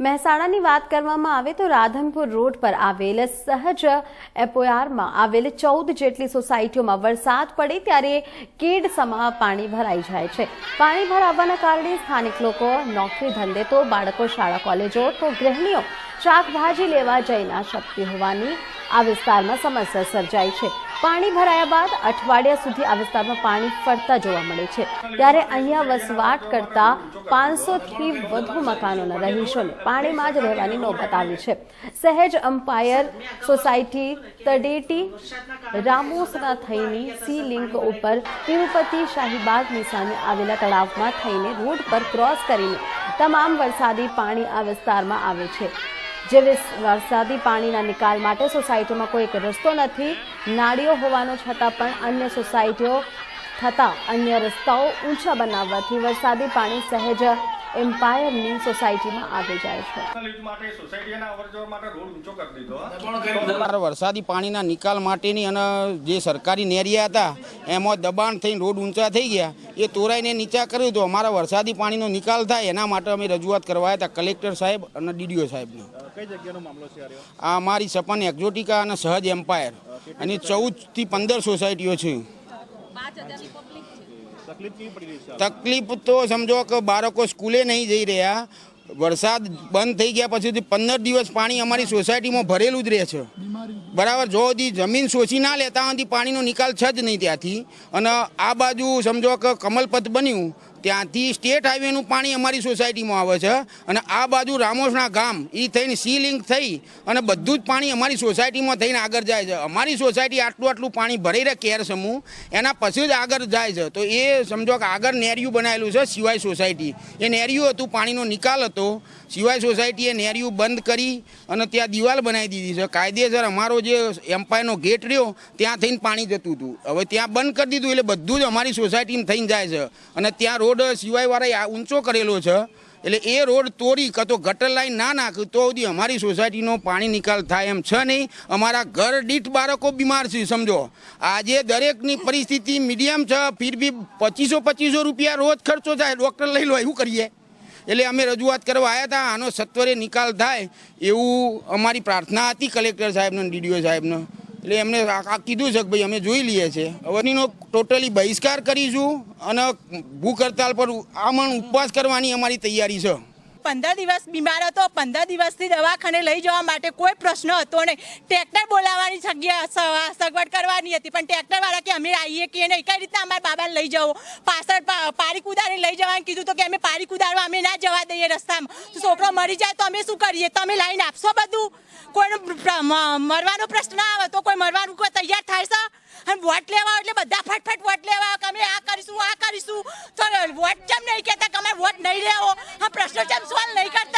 મહેસાણાની વાત કરવામાં આવે તો રાધનપુર રોડ પર આવેલ સહજ એપોયારમાં આવેલ ચૌદ જેટલી સોસાયટીઓમાં વરસાદ પડે ત્યારે કેડ સમા પાણી ભરાઈ જાય છે. પાણી ભરાવાના કારણે સ્થાનિક લોકો નોકરી ધંધે તો બાળકો શાળા, કોલેજો તો ગૃહિણીઓ શાકભાજી લેવા જઈ ના શકતી હોવાની આ વિસ્તારમાં સમસ્યા સર્જાઈ છે. પાણી ભરાયા બાદ અઠવાડિયા સુધી આ વિસ્તારમાં પાણી ફરતા જોવા મળે છે. ત્યારે અહીંયા વસવાટ કરતા પાંચસોથી વધુ મકાનોના રહીશોને પાણીમાં જ રહેવાની નોબત આવી છે. સહેજ અમ્પાયર સોસાયટી તડેટી રામોસના થઈને સી લિંક ઉપર તિરુપતિ શાહીબાગની સામે આવેલા તળાવમાં થઈને રોડ પર ક્રોસ કરીને તમામ વરસાદી પાણી આ વિસ્તારમાં આવે છે. જે વરસાદી પાણીના નિકાલ માટે સોસાયટીમાં કોઈ એક રસ્તો નથી. નાળીઓ હોવાનો છતાં પણ અન્ય સોસાયટીઓ થતાં અન્ય રસ્તાઓ ઊંચા બનાવવાથી વરસાદી પાણી સહેજ એમ્પાયરની સોસાયટીમાં આવી જાય છે. લીટ માટે સોસાયટીના અવરજવર માટે રોડ ઊંચો કરી દીધો હા. અમારા વરસાદી પાણીના નિકાલ માટેની અને જે સરકારી નેરિયા હતા એમાં દબાણ થઈને રોડ ઊંચા થઈ ગયા. એ તોરાઈને નીચા કર્યું તો અમારા વરસાદી પાણીનો નિકાલ થાય એના માટે અમે રજૂઆત કરવા હતા કલેક્ટર સાહેબ અને ડીડીઓ સાહેબને. કઈ જગ્યાનો મામલો છે આ અમારી સપન એક્ઝોટિકા અને સહજ એમ્પાયર. અને ચૌદથી પંદર સોસાયટીઓ છે. તકલીફ તો સમજો કે બાળકો સ્કૂલે નહીં જઈ રહ્યા. વરસાદ બંધ થઈ ગયા પછી પંદર દિવસ પાણી અમારી સોસાયટીમાં ભરેલું જ રહે છે. બરાબર જો હજી જમીન શોષી ના લેતા ત્યાં પાણીનો નિકાલ છે જ નહીં ત્યાંથી. અને આ બાજુ સમજો કે કમલપથ બન્યું ત્યાંથી સ્ટેટ હાઈવેનું પાણી અમારી સોસાયટીમાં આવે છે અને આ બાજુ રામોસના ગામ એ થઈને સી લિંક થઈ અને બધું જ પાણી અમારી સોસાયટીમાં થઈને આગળ જાય છે. અમારી સોસાયટી આટલું આટલું પાણી ભરી રહે કેર સમૂહ, એના પછી જ આગળ જાય છે. તો એ સમજો કે આગળ નેરિયું બનાવેલું છે સિવાય સોસાયટી. એ નેરિયું હતું, પાણીનો નિકાલ હતો. સિવાય સોસાયટીએ નેરિયું બંધ કરી અને ત્યાં દિવાલ બનાવી દીધી છે. કાયદેસર અમારો જે એમ્પાયરનો ગેટ રહ્યો, ત્યાં થઈને પાણી જતું હતું. હવે ત્યાં બંધ કરી દીધું એટલે બધું જ અમારી સોસાયટીમાં થઈને જાય છે. અને ત્યાં રોડ સિવાયવાળાએ આ ઊંચો કરેલો છે. એટલે એ રોડ તોડી કાં તો ગટર લાઈન ના નાખ્યું તો સુધી અમારી સોસાયટીનો પાણી નિકાલ થાય એમ છે નહીં. અમારા ઘર દીઠ બાળકો બીમાર છે, સમજો. આજે દરેકની પરિસ્થિતિ મીડિયમ છે, ફીર બી પચીસો પચીસો રૂપિયા રોજ ખર્ચો થાય, ડૉક્ટર લઈ લો, એવું કરીએ. એટલે અમે રજૂઆત કરવા આવ્યા હતા, આનો સત્વરે નિકાલ થાય એવું અમારી પ્રાર્થના હતી, કલેક્ટર સાહેબને ડીડીઓ સાહેબને. એટલે એમને કીધું છે કે ભાઈ અમે જોઈ લઈએ છીએ. હવેનો ટોટલી બહિષ્કાર કરીશું અને ભૂખ હડતાલ પર આમણ ઉપવાસ કરવાની અમારી તૈયારી છે. પંદર દિવસ બીમાર હતો, પંદર દિવસથી દવાખાને લઈ જવા માટે કોઈ પ્રશ્ન હતો નહીં. ટ્રેક્ટર બોલાવવાની જગ્યા સગવડ કરવાની હતી, પણ ટ્રેક્ટરવાળા કે અમે આવીએ કે નહીં, કઈ રીતના અમારા બાબાને લઈ જાઓ પાછળ પારી કુદારીને લઈ જવાનું કીધું તો કે અમે પારી કુદારવા અમે ના જવા દઈએ રસ્તામાં. છોકરો મરી જાય તો અમે શું કરીએ? તમે લાઈન આપશો બધું? મરવાનો પ્રશ્ન આવે તો કોઈ મરવાનું કોઈ તૈયાર થાય છે? અને વોટ લેવા એટલે બધા ફટફટ વોટ લેવા કે અમે આ કરીશું આ કરીશું. તો વોટ કેમ નહીં કહેતા કે અમે વોટ નહીં લેવો? આ પ્રશ્નો કેમ સોલ્વ નહીં કરતા?